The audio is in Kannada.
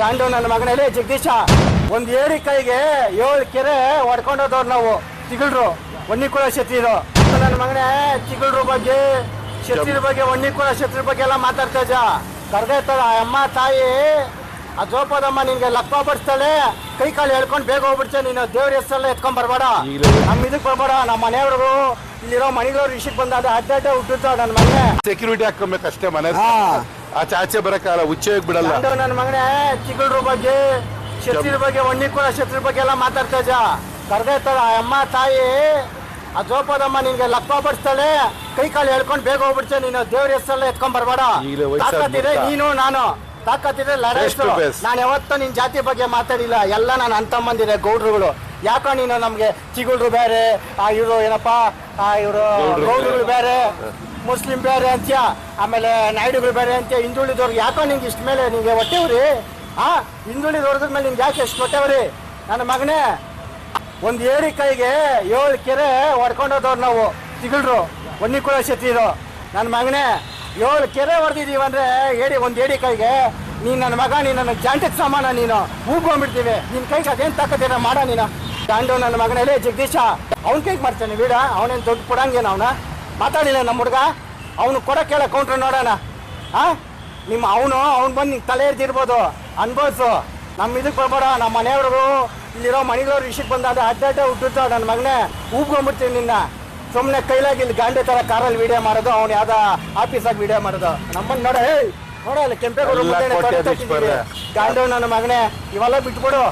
ಗಾಂಡು ನನ್ನ ಮಗನಲ್ಲಿ ಜಗದೀಶ, ಒಂದ್ ಕೈಗೆ ಏಳು ಕೆರೆ ಹೊಡ್ಕೊಂಡೋದವ್ರು ನಾವು ತಿಗಳ್ರು ಒನ್ನಿಕುಳ ಶತ್ರಿರು. ನನ್ನ ಮಗನೇ ತಿಗಳ್ರು ಬಗ್ಗೆ, ಶತ್ರಿರ ಬಗ್ಗೆ ಒನ್ನಿಕುಳ ಶತ್ರಿ ಬಗ್ಗೆ ಎಲ್ಲ ಮಾತಾಡ್ತಾ ಇದ್ದ ತರ ಅಮ್ಮ, ತಾಯಿ ಆ ಜೋಪದಮ್ಮ ನಿನ್ಗೆ ಲಕ್ಕ ಬಡಿಸ್ತಾಳೆ ಕೈ ಕಾಲು ಹೇಳ್ಕೊಂಡು ಬೇಗ ಹೋಗ್ಬಿಡ್ತೆ ನೀನು ದೇವ್ರ ಹೆಸರೆಲ್ಲ ಎತ್ಕೊಂಡ್ ಬರ್ಬೇಡ. ನಮ್ಮ ಇದಕ್ಕೆ ಬರ್ಬೇಡ ನಮ್ಮ ಮನೆಯವ್ರಿಗೂ ಇಲ್ಲಿರೋ ಮನೆಗಳವ್ರು ವಿಷಯಕ್ಕೆ ಬಂದಾಗ ಅಡ್ಡಾಟ ಹುಟ್ಟುತ್ತ ನನ್ನ ಮನೆ ಸೆಕ್ಯೂರಿಟಿ ಹಾಕೊಬೇಕು ಅಷ್ಟೇ ಮನೆ. ಆ ಆಚೆ ಆಚೆ ಬರಕ್ಕಾಗಲ್ಲ ಉಚ್ಚೆಗೆ ಬಿಡಲ್ಲ ನನ್ನ ಮಗನೇ ತಿಗಳ್ರ ಬಗ್ಗೆ ಶತ್ರಿ ಬಗ್ಗೆ ಒನ್ನಿಕುಳ ಶತ್ರಿ ಬಗ್ಗೆ ಎಲ್ಲ ಮಾತಾಡ್ತಾ ಇದ್ದ ತರ ಅಮ್ಮ ತಾಯಿ. ಆ ಜೋಪದಮ್ಮ ನಿನ್ಗೆ ಲಕ್ಕ ಬಡಿಸ್ತಾಳೆ ಕೈ ಕಾಲು ಹೇಳ್ಕೊಂಡು ಬೇಗ ಹೋಗ್ಬಿಡ್ತೆ ನೀನು ದೇವ್ರ ಹೆಸರೆಲ್ಲ ಎತ್ಕೊಂಡ್ ಬರ್ಬೇಡ. ನೀನು ನಾನು. ತಾಕತ್ತಿದೆ Face ನಾನು ಯಾವತ್ತೂ ನಿನ್ ಜಾತಿ ಬಗ್ಗೆ ಮಾತಾಡಿಲ್ಲ. ಎಲ್ಲ ನಾನು ಅಂತಮ್ಮಂದಿದೆ ಗೌಡ್ರುಗಳು. ಯಾಕೋ ನೀನು ನಮ್ಗೆ ಚಿಗುಳ್ರು ಬೇರೆ ಆ ಇವರು ಏನಪ್ಪ ಆ ಇವರು ಗೌಡ್ರು ಗೌಡ್ರುಗಳು ಬೇರೆ ಮುಸ್ಲಿಂ ಬೇರೆ ಅಂತ್ಯ ಆಮೇಲೆ ನಾಯ್ಡುಗಳು ಬೇರೆ ಅಂತ್ಯ ಹಿಂದುಳಿದವ್ರಿಗೆ ಯಾಕೋ ನಿಂಗೆ ಇಷ್ಟ ಮೇಲೆ ನಿಂಗೆ ಹೊಟ್ಟೆವ್ರಿ? ಆ ಹಿಂದುಳಿದವ್ರದ್ರ ಮೇಲೆ ನಿಂಗೆ ಯಾಕೆ ಎಷ್ಟು ಹೊಟ್ಟೆವ್ರಿ? ನನ್ನ ಮಗನೇ ಒಂದು ಏರಿ ಕೈಗೆ ಏಳು ಕೆರೆ ಹೊಡ್ಕೊಂಡೋದವ್ರು ನಾವು ತಿಗಳ್ರು ಕೂಡ ಶತ್ರಿರು ನನ್ನ ಮಗನೇ ಏಳು ಕೆರೆ ಹೊಡೆದಿದ್ದೀವಿ ಅಂದ್ರೆ ಏಡಿ, ಒಂದು ಏಡಿ ಕೈಗೆ. ನೀನು ನನ್ನ ಮಗ, ನೀನು ನನ್ನ ಜಾಂಟಕ್ಕೆ ಸಾಮಾನ, ನೀನು ಹೂಗೊಂಡ್ಬಿಡ್ತೀವಿ ನಿನ್ನ ಕೈಗೆ ಅದೇನು ತಕ್ಕದಿರ ಮಾಡ ನೀನು. ಜಾಂಡು ನನ್ನ ಮಗನಲ್ಲಿ ಜಗದೀಶ, ಅವ್ನ ಕೈಗೆ ಮಾಡ್ತಾನೆ ವೀಡ ಅವನೇನು ದೊಡ್ಡ ಕೊಡಂಗೇನು ಅವನ? ಮಾತಾಡಿಲ್ಲ ನಮ್ಮ ಹುಡುಗ. ಅವನು ಕೊಡ ಕೇಳ ಕೌಂಟ್ರ್ ನೋಡೋಣ. ಹಾಂ ನಿಮ್ಮ ಅವನು, ಅವ್ನು ಬಂದು ನಿಂಗೆ ತಲೆ ಎರ್ದಿರ್ಬೋದು. ಅನ್ಬೋಸು ನಮ್ಮ ಇದಕ್ಕೆ ಬರ್ಬೇಡ. ನಮ್ಮ ಮನೆಯವರು ಇಲ್ಲಿರೋ ಮನೆಗಳವ್ರು ವಿಷಯಕ್ಕೆ ಬಂದಾಗ ಅಡ್ಡ ಹುಟ್ಟುತ್ತ ನನ್ನ ಮಗನೇ. ಹೂಗ್ಕೊಂಡ್ಬಿಡ್ತೀನಿ ನಿನ್ನ. ಸುಮ್ಮನೆ ಕೈಲಾಗಿ ಇಲ್ಲಿ ಗಾಂಡೆ ಥರ ಕಾರಲ್ಲಿ ವಿಡಿಯೋ ಮಾಡೋದು ಅವ್ನು ಯಾವ್ದೋ ಆಫೀಸಾಗಿ ವಿಡಿಯೋ ಮಾಡೋದು. ನಮ್ಮನ್ನ ನೋಡ ಏಯ್ ನೋಡ ಅಲ್ಲಿ ಕೆಂಪೇಗೌಡ. ಗಾಂಡು ನನ್ನ ಮಗನೇ ಇವೆಲ್ಲ ಬಿಟ್ಬಿಡು.